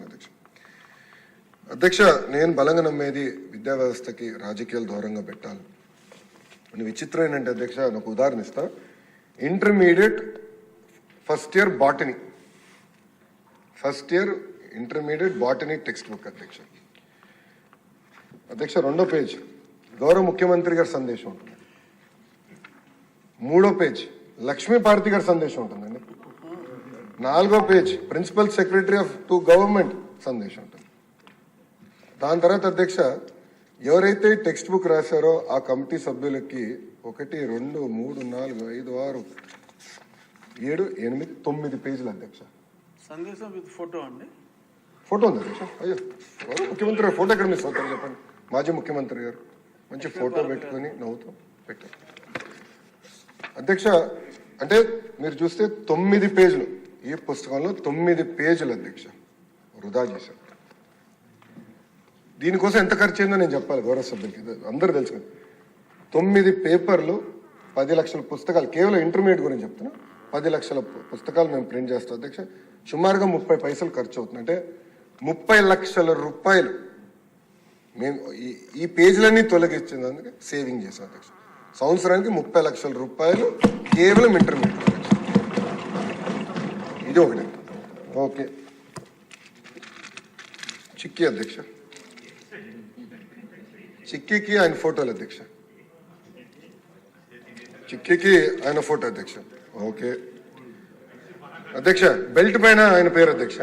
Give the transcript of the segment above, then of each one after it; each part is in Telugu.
అధ్యక్ష. అధ్యక్ష నేను బలంగా నమ్మేది విద్యా వ్యవస్థకి రాజకీయాలు దూరంగా పెట్టాలి. అని విచిత్రం ఏంటంటే అధ్యక్ష నాకు ఉదాహరణ ఇస్తా. Intermediate first year botany. First year intermediate botany text book అధ్యక్ష. అధ్యక్ష రెండో పేజ్. గౌరవ ముఖ్యమంత్రి గారి సందేశం ఉంటుంది. మూడో పేజ్. లక్ష్మీ భారతి గారి సందేశం ఉంటుందండి. నాలుగో page principal secretary of to government సందేశం ఉంటుంది. దాని తర్వాత అధ్యక్ష ఎవరైతే టెక్స్ట్ బుక్ రాశారో ఆ కమిటీ సభ్యులకి ఒకటి రెండు మూడు నాలుగు ఐదు ఆరు ఏడు ఎనిమిది తొమ్మిది పేజీలు అధ్యక్ష. సందేశం విత్ ఫోటో అండి? ఫోటో ఉంది అధ్యక్ష. అయ్యో ముఖ్యమంత్రి? గారు ఫోటో ఎక్కడ మిస్ అవుతారు చెప్పండి. మాజీ ముఖ్యమంత్రి గారు. మంచి ఫోటో పెట్టుకొని నవ్వుతూ పెట్టారు అధ్యక్ష అంటే మీరు చూస్తే తొమ్మిది పేజీలు. ఈ పుస్తకంలో తొమ్మిది పేజీలు అధ్యక్ష వృధా చేశారు. దీనికోసం ఎంత ఖర్చు అయిందో నేను చెప్పాలి గౌరవ సభ్యులకి. అందరూ తెలుసు తొమ్మిది పేపర్లు పది లక్షల పుస్తకాలు కేవలం ఇంటర్మీడియట్ గురించి చెప్తున్నా. పది లక్షల పుస్తకాలు మేము ప్రింట్ చేస్తాం అధ్యక్ష. సుమారుగా ముప్పై పైసలు ఖర్చు అవుతుంది. అంటే ముప్పై లక్షల రూపాయలు మేము ఈ ఈ పేజీలన్నీ అందుకే సేవింగ్ చేసాం అధ్యక్ష. సంవత్సరానికి ముప్పై లక్షల రూపాయలు కేవలం ఇంటర్మీడియట్. ఇది ఒకటి ఓకే చిక్కీ అధ్యక్ష చిక్కీకి ఆయన ఫోటోలు అధ్యక్ష చిక్కీకి ఆయన ఫోటో అధ్యక్ష ఓకే అధ్యక్ష బెల్ట్ పైన ఆయన పేరు అధ్యక్ష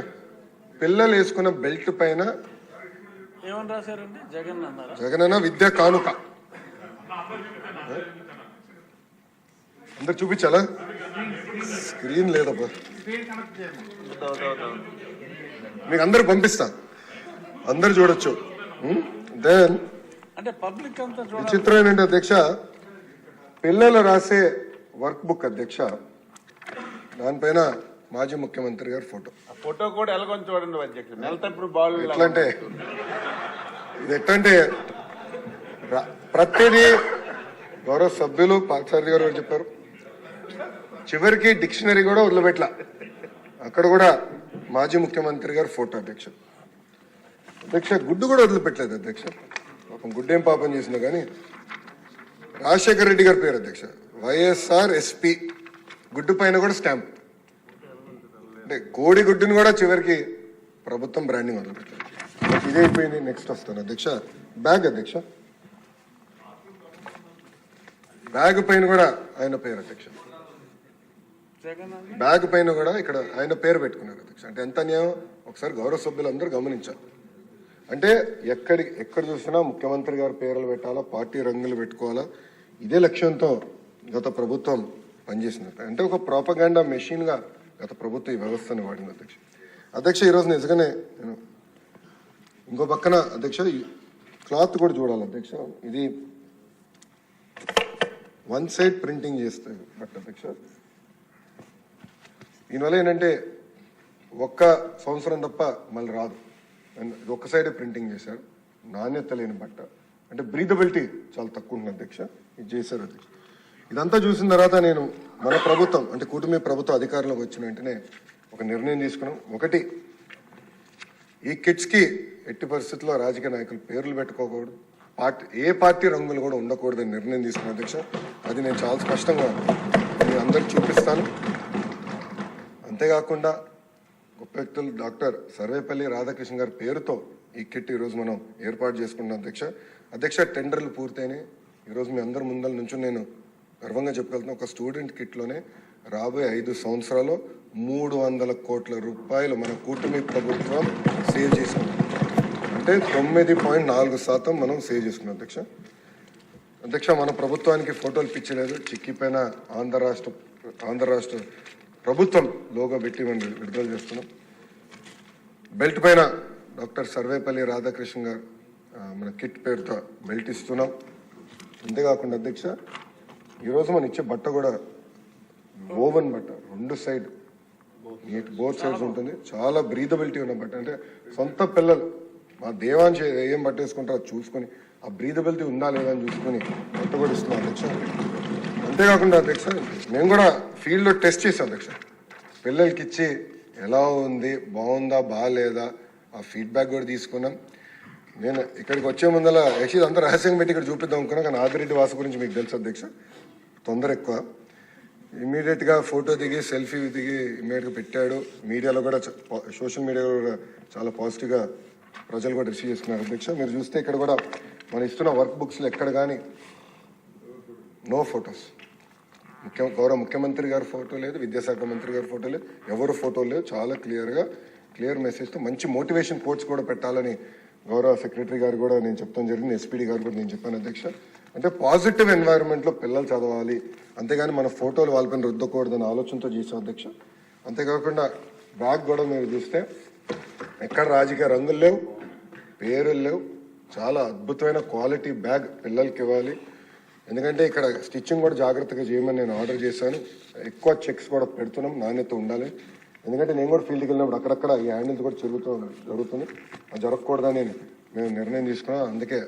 పిల్లలు వేసుకున్న బెల్ట్ పైన ఏమని రాశారండి జగన్ అన్నారా జగనన్న విద్యా కానుక అందరు చూపించాలా స్క్రీన్ లేదబ్బా. మీకు అందరు పంపిస్తా. అందరు చూడొచ్చు. దెన్ అంటే పబ్లిక్ విచిత్రం ఏంటంటే అధ్యక్ష పిల్లలు రాసే వర్క్ బుక్ అధ్యక్ష దానిపైన మాజీ ముఖ్యమంత్రి గారి ఫోటో. ఆ ఫోటో కూడా ఎలాగొని చూడండి అధ్యక్షుడు నెలతప్పుడు బాల్ ఎట్లా అంటే ఇది ఎట్లా అంటే రా- ప్రతిదీ గౌరవ సభ్యులు పార్థసారథి గారు చెప్పారు. చివరికి డిక్షనరీ కూడా వదిలిపెట్ల. అక్కడ కూడా మాజీ ముఖ్యమంత్రి గారు ఫోటో అధ్యక్ష. అధ్యక్ష గుడ్డు కూడా వదిలిపెట్టలేదు అధ్యక్ష. పాపం గుడ్డేం పాపం చేసినా కానీ. రాజశేఖర రెడ్డి గారి పేరు అధ్యక్ష. వైఎస్ఆర్ ఎస్పి. గుడ్డు పైన కూడా స్టాంప్. అంటే కోడి గుడ్డుని కూడా చివరికి ప్రభుత్వం బ్రాండింగ్ మొదలుపెట్టారు ఇదే అయిపోయింది నెక్స్ట్ వస్తాను. అధ్యక్ష బ్యాగ్ అధ్యక్ష. బ్యాగ్ పైన కూడా ఆయన పేరు అధ్యక్ష. బ్యాగ్ పైన కూడా ఇక్కడ ఆయన పేరు పెట్టుకున్నారు అధ్యక్ష. అంటే ఎంత న్యాయం ఒకసారి గౌరవ సభ్యులందరూ గమనించాలి. అంటే ఎక్కడి ఎక్కడ చూసినా ముఖ్యమంత్రి గారి పేర్లు పెట్టాలా పార్టీ రంగులు పెట్టుకోవాలా? ఇదే లక్ష్యంతో గత ప్రభుత్వం పనిచేసింది. అంటే ఒక ప్రాపగాండా మెషిన్గా గత ప్రభుత్వం ఈ వ్యవస్థను వాడింది అధ్యక్ష. అధ్యక్ష ఈరోజు నిజంగానే నేను ఇంకో పక్కన అధ్యక్ష క్లాత్ కూడా చూడాలి అధ్యక్ష. ఇది వన్ సైడ్ ప్రింటింగ్ చేస్తాయి బట్ అధ్యక్ష దీనివల్ల ఏంటంటే ఒక్క సంవత్సరం తప్ప మళ్ళీ రాదు. అండ్ ఇది ఒక్క సైడే ప్రింటింగ్ చేశారు నాణ్యత లేని బట్ట. అంటే బ్రీదబిలిటీ చాలా తక్కువ ఉంటుంది అధ్యక్ష. ఇది చేశారు అధ్యక్ష. ఇదంతా చూసిన తర్వాత నేను మన ప్రభుత్వం అంటే కూటమి ప్రభుత్వ అధికారంలోకి వచ్చిన వెంటనే ఒక నిర్ణయం తీసుకున్నాం. ఒకటి ఈ కిడ్స్కి ఎట్టి పరిస్థితుల్లో రాజకీయ నాయకులు పేర్లు పెట్టుకోకూడదు. పార్టీ ఏ పార్టీ రంగులు కూడా ఉండకూడదని నిర్ణయం తీసుకున్న అధ్యక్ష. అది నేను చాలా స్పష్టంగా మీ అందరికి చూపిస్తాను. అంతేకాకుండా గొప్ప వ్యక్తులు డాక్టర్ సర్వేపల్లి రాధాకృష్ణ గారి పేరుతో ఈ కిట్ ఈరోజు మనం ఏర్పాటు చేసుకున్నాం అధ్యక్ష. అధ్యక్ష టెండర్లు పూర్తయినాయి. ఈరోజు మీ అందరి ముందర నుంచి నేను గర్వంగా చెప్పగలుగుతున్నా ఒక స్టూడెంట్ కిట్లోనే రాబోయే ఐదు సంవత్సరాలు మూడు వందల కోట్ల రూపాయలు మన కూటమి ప్రభుత్వం సేవ్ చేసుకుంది. అంటే తొమ్మిది పాయింట్ నాలుగు శాతం మనం సేవ్ చేసుకున్నాం అధ్యక్ష. అధ్యక్ష మన ప్రభుత్వానికి ఫోటోలు పిచ్చలేదు. చిక్కిపోయిన ఆంధ్ర రాష్ట్ర ఆంధ్ర రాష్ట్ర ప్రభుత్వం లోగో పెట్టి మనం విడుదల చేస్తున్నాం. బెల్ట్ పైన డాక్టర్ సర్వేపల్లి రాధాకృష్ణ గారు మన కిట్ పేరుతో బెల్ట్ ఇస్తున్నాం. అంతేకాకుండా అధ్యక్ష ఈరోజు మనం ఇచ్చే బట్ట కూడా ఓవెన్ బట్ట రెండు సైడ్ నీట్ బోత్ సైడ్స్ ఉంటుంది. చాలా బ్రీదబిలిటీ ఉన్న బట్ట అంటే సొంత పిల్లలు మా దేవాంశ ఏం పట్టేసుకుంటారో అది చూసుకొని ఆ బ్రీదబిలిటీ ఉందా లేదా అని చూసుకొని బట్ట కూడా ఇస్తున్నాం అధ్యక్ష. అంతేకాకుండా అధ్యక్ష మేము కూడా ఫీల్డ్లో టెస్ట్ చేసాం అధ్యక్ష. పిల్లలకి ఇచ్చి ఎలా ఉంది బాగుందా బాగాలేదా ఆ ఫీడ్బ్యాక్ కూడా తీసుకున్నాం. నేను ఇక్కడికి వచ్చే ముందల యాక్చువల్లీ అంతా రహస్యంగా పెట్టి ఇక్కడ చూపిద్దాం అనుకున్నా కానీ ఆదిరెడ్డి వాసు గురించి మీకు తెలుసు అధ్యక్ష. తొందర ఎక్కువ. ఇమీడియట్గా ఫోటో దిగి సెల్ఫీ దిగి ఇమీడియట్గా పెట్టాడు. మీడియాలో కూడా సోషల్ మీడియాలో కూడా చాలా పాజిటివ్గా ప్రజలు కూడా రిసీవ్ చేసుకున్నారు అధ్యక్ష. మీరు చూస్తే ఇక్కడ కూడా మనం ఇస్తున్న వర్క్ బుక్స్లో ఎక్కడ కానీ నో ఫొటోస్ ముఖ్య గౌరవ ముఖ్యమంత్రి గారి ఫోటో లేదు విద్యాశాఖ మంత్రి గారి ఫోటో లేదు ఎవరు ఫోటో లేదు చాలా క్లియర్గా క్లియర్ మెసేజ్తో మంచి మోటివేషన్ కోట్స్ కూడా పెట్టాలని గౌరవ సెక్రటరీ గారు కూడా నేను చెప్తాం జరిగింది ఎస్పీడీ గారు కూడా నేను చెప్పాను అధ్యక్ష. అంటే పాజిటివ్ ఎన్వైరన్మెంట్లో పిల్లలు చదవాలి అంతేగాని మన ఫోటోలు వాళ్ళపైన రుద్దకూడదనే ఆలోచనతో చేసాం అధ్యక్ష. అంతేకాకుండా బ్యాగ్ కూడా మీరు చూస్తే ఎక్కడ రాజకీయ రంగులు లేవు పేర్లు లేవు చాలా అద్భుతమైన క్వాలిటీ బ్యాగ్ పిల్లలకి ఇవ్వాలి. ఎందుకంటే ఇక్కడ స్టిచ్చింగ్ కూడా జాగ్రత్తగా చేయమని నేను ఆర్డర్ చేశాను. ఎక్కువ చెక్స్ కూడా పెడుతున్నాం నాణ్యత ఉండాలి. ఎందుకంటే నేను కూడా ఫీల్డ్కి వెళ్ళినప్పుడు అక్కడక్కడ ఈ హ్యాండిల్స్ కూడా చెరుగుతూ జరుగుతుంది అది జరగకూడదని మేము నిర్ణయం తీసుకున్నాం. అందుకే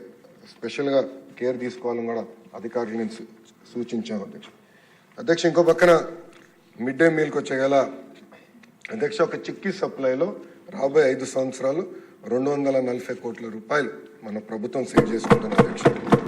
స్పెషల్గా కేర్ తీసుకోవాలని కూడా అధికారులు నేను సూ- సూచించాను అధ్యక్ష. అధ్యక్ష ఇంకో పక్కన మిడ్ డే మీల్కి వచ్చే గల అధ్యక్ష ఒక చిక్కీ సప్లైలో రాబోయే ఐదు సంవత్సరాలు రెండు వందల నలభై కోట్ల రూపాయలు మన ప్రభుత్వం సేవ్ చేసుకుంటుంది అధ్యక్ష.